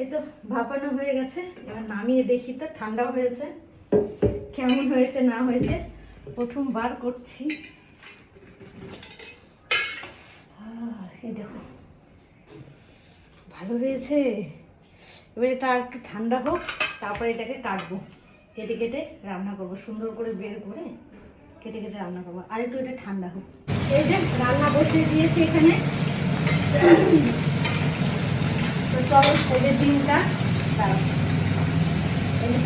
এই তো ভাপানো হয়ে গেছে। এবার নামিয়ে দেখি তো ঠান্ডা হয়েছে। কেমন হয়েছে, না হয়েছে, প্রথমবার করছি। এই দেখো। ভালো হয়েছে। এবার এটা একটু ঠান্ডা হোক, তারপরে এটাকে কাটবো। কেটে কেটে রান্না করব, সুন্দর করে বের করে কেটে কেটে রান্না করব। আর একটু এটা ঠান্ডা হোক। এই যে রান্না বসিয়ে দিয়েছি এখানে। চলো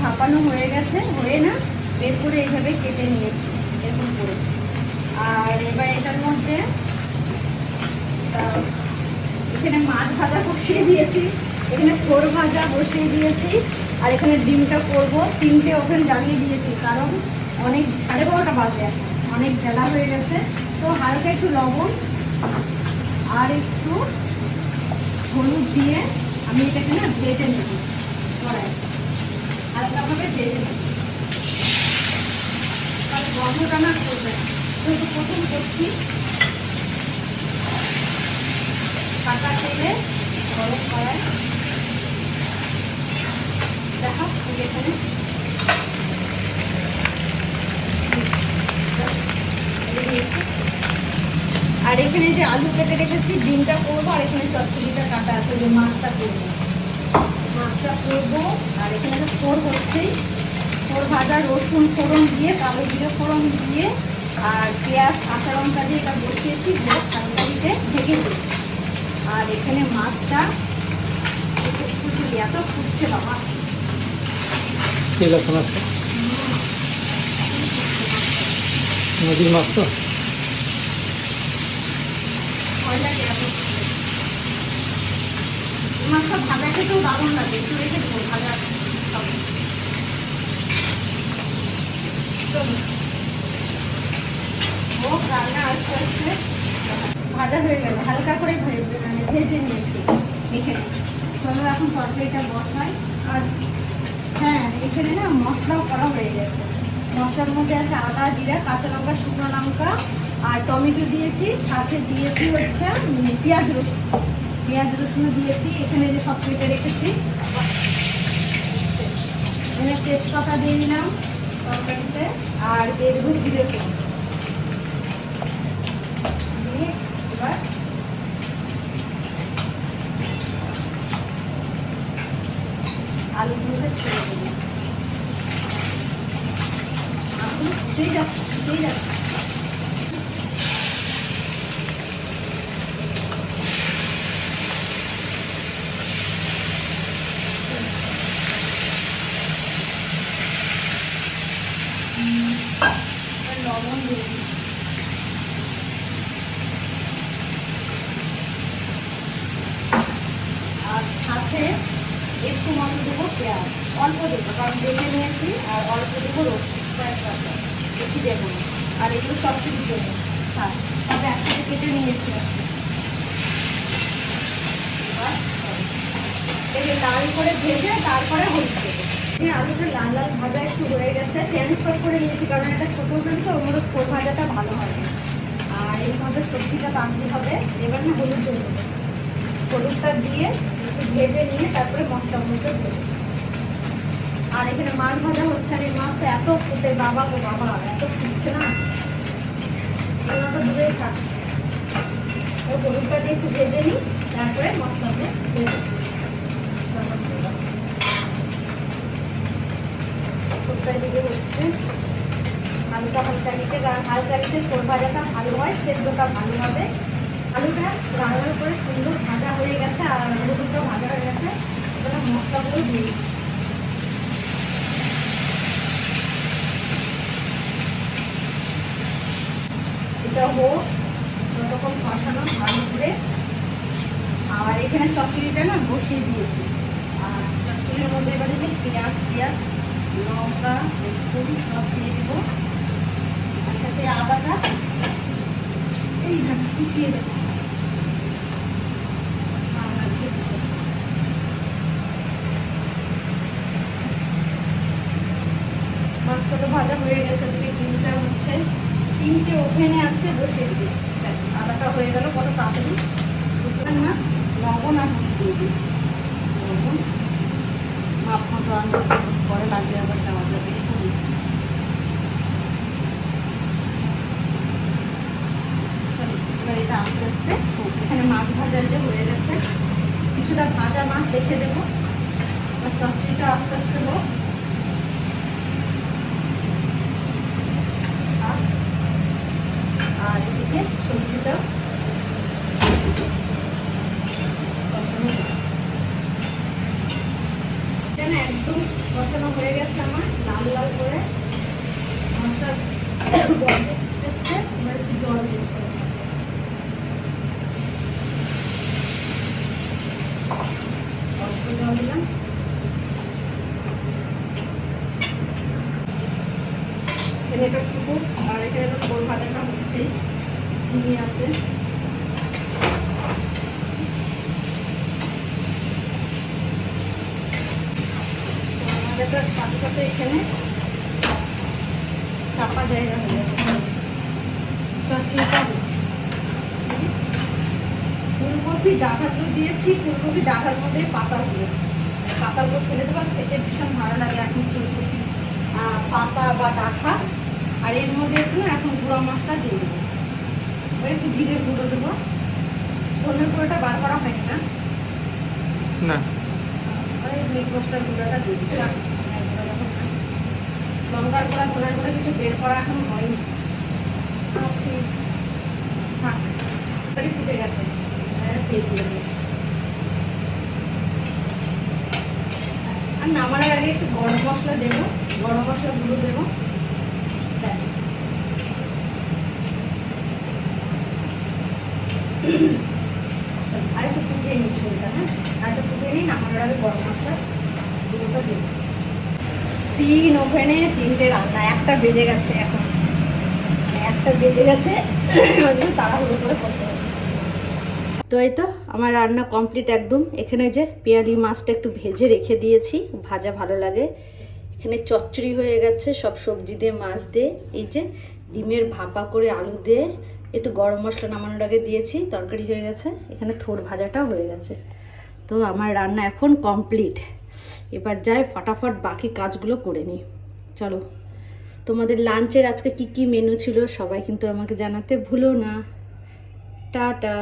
ভাপানো হয়ে গেছে, হয়ে না, বের করে এইভাবে কেটে নিয়েছি, এরকম করে। আর এবার এটার মধ্যে এখানে মাছ ভাজা বসিয়ে দিয়েছি, এখানে ফোর ভাজা বসিয়ে দিয়েছি, আর এখানে ডিমটা করব। তিনটে ওভেন জ্বালিয়ে দিয়েছি, কারণ অনেক, সাড়ে বারোটা বাজে অনেক বেলা হয়ে গেছে। তো হালকা একটু লবণ, আর একটু হলুদ দিয়ে আমি এটাকে না ভেজে নেব। কড়াই হালকাভাবে ভেজে নেব। তাহলে গন্ধটা না করবে। তো প্রথম করছি। কাঁচা তেলে গরম কড়াই দেখা এখানে এই দিয়েছি। আর এখানে যে আলু কেটে রেখেছি, ডিমটা করব, আর এখানে চচ্চড়িটা কাটা আছে, যে মাছটা করব। মাছটা করব, আর এখানে যে ফোর হচ্ছে ফোর ভাজা, রসুন ফোড়ন দিয়ে, কালো জিরে ফোড়ন দিয়ে, আর পেঁয়াজ, কাঁচা লঙ্কা দিয়ে এটা বসিয়েছি, দিয়ে তরকারিতে ঢেকে দিই আর এখানে মাছটা ফুটলি এত ফুটছে বাবা নদীর মাছ তো? ভয় লাগে মাছটা ভাজা খেতেও দারুণ লাগে, একটু রেখে দেবো ভাজা ভাজা হয়ে গেল, হালকা করে মানে ভেজে নিয়েছি এখানে চলো এখন তরকারিটা বসাই। আর হ্যাঁ এখানে না মশলাও করা হয়ে গেছে। মশলার মধ্যে আছে আদা, জিরা, কাঁচা লঙ্কা, শুকনো লঙ্কা আর টমেটো দিয়েছি, সাথে দিয়েছি হচ্ছে পেঁয়াজ রসুন। পেঁয়াজ রসুন দিয়েছি, এখানে যে সব কেটে রেখেছি। এখানে তেজপাতা দিয়ে নিলাম তরকারিতে, আর এর ভুল জিরে ফোড়ন দিয়ে এবার আলুগুলোকে ছেড়ে দেবো আলু ফুটেই যাচ্ছে ফুটেই যাচ্ছে এবার লবণ দিয়ে দিই। আর সাথে একটু মতো দেবো পেঁয়াজ অল্প দেবো, কারণ দেখে নিয়েছি আর অল্প দেবো রসুন দেবো আর এগুলো সব কিছু দেবো। হ্যাঁ তবে একসাথে কেটে নিয়েছি এবার লাল করে ভেজে তারপরে হলুদ দেবো। আলুটা লাল লাল ভাজা একটু হয়ে গেছে। ট্রান্সফার করে নিয়েছি, কারণ এটা ছোটো কিন্তু ওর মধ্যে ভাজাটা ভালো হয়। আর এর মধ্যে সবজিটা বাঁধতে হবে। এবার না হলুদ দেবো। হলুদটা দিয়ে ভেজে নিয়ে তারপরে মশলা মশলা দেবো। আর এখানে মাছ ভাজা হচ্ছে এই মাছটা এত ফুটে, বাবা গো বাবা, এত ফুটছে না। থাক। ও হলুদটা দিয়ে একটু ভেজে নিই, তারপরে মশলা দিয়ে কোথায় দিকে হচ্ছে, হালকা হালকা দিকে হালকা দিকে সর ভাজাটা ভালো হয়, সেদ্ধটা ভালো হবে। আলুটা লাল করে সুন্দর ভাজা হয়ে গেছে আর হলুদটা ভাজা হয়ে গেছে। এবার মশলাগুলো দিয়ে। এটা হোক, যতক্ষণ কষানো ভালো করে। আর এখানে চচ্চড়িটা না বসিয়ে দিয়েছি। আর চচ্চড়ির মধ্যে এবারে যে পেঁয়াজ পেঁয়াজ, লঙ্কা রসুন সব দিয়ে দেবো। তার সাথে আদাটা কুচিয়ে দেবো। মাছটা তো ভাজা হয়ে গেছে, ওদিকে ডিমটা হচ্ছে। তিনটে ওভেনে আজকে বসিয়ে দিয়েছি। আদাটা হয়ে গেল, কত তাড়াতাড়ি। না? লবণ আর দিয়ে দিই। লবণ জল পরে লাগবে আবার দেওয়া যাবে এবার এটা আস্তে আস্তে হোক। এখানে মাছ ভাজা যে হয়ে গেছে কিছুটা ভাজা মাছ রেখে দেবো আর চচ্চড়িটা আস্তে আস্তে হোক আর- আর এদিকে সবজিটা কষানো হোক। এটা না একদম কষানো হয়ে গেছে আমার, লাল লাল করে মাছটা গন্ধ এসছে এবার একটু জল হবে। অল্প জল দিলাম একটা পুকুর আর এখানে তো ভাজাটা হচ্ছেই আছে সাথে এখানে চাপা জায়গা হয়ে যাবে চচ্চড়িটা হচ্ছে ফুলকপি ডাঁটাগুলো দিয়েছি ফুলকপি ডাঁটার মধ্যে পাতাগুলো পাতাগুলো ফেলে দেবো খেতে ভীষণ ভালো লাগে এখন ফুলকপি পাতা বা ডাঁটা। আর এর মধ্যে একটু না এখন গুঁড়া মাছটা দিয়ে দেবো। একটু জিরে গুঁড়ো দেবো। ধনের গুঁড়োটা বার করা হয়নি না? না। ওই মিট মশলার গুঁড়োটা দিয়ে আর যখন লঙ্কার গুঁড়া ধনের গুঁড়ো কিছু বের করা এখন হয়নি। ফুটে গেছে। আর নামানোর আগে একটু গরম মশলা দেবো, গরম মশলা গুঁড়ো দেবো। আর একটু ফুটিয়ে নিই ঝোলটা হ্যাঁ? আর একটু ফুটিয়ে নিই, নামানোর আগে গরম মশলা গুঁড়োটা দেবো। তিন ওভেনে তিনটে রান্না, একটা বেজে গেছে এখন। একটা বেজে গেছে তাড়াহুড়ো করে করতে তো এই তো, আমার রান্না কমপ্লিট একদম। এখানে যে পেঁয়ালি মাছটা একটু ভেজে রেখে দিয়েছি, ভাজা ভালো লাগে। এখানে চচ্চড়ি হয়ে গেছে, সব সবজি দিয়ে, মাছ দিয়ে। এই যে ডিমের ভাপা করে আলু দিয়ে একটু গরম মশলা নামানোর আগে দিয়েছি, তরকারি হয়ে গেছে। এখানে থোর ভাজাটাও হয়ে গেছে। তো আমার রান্না এখন কমপ্লিট এবার যাই, ফটাফট বাকি কাজগুলো করে নিই। চলো, তোমাদের লাঞ্চের আজকে কি কি মেনু ছিল সবাই কিন্তু আমাকে জানাতে ভুলো না। টাটা।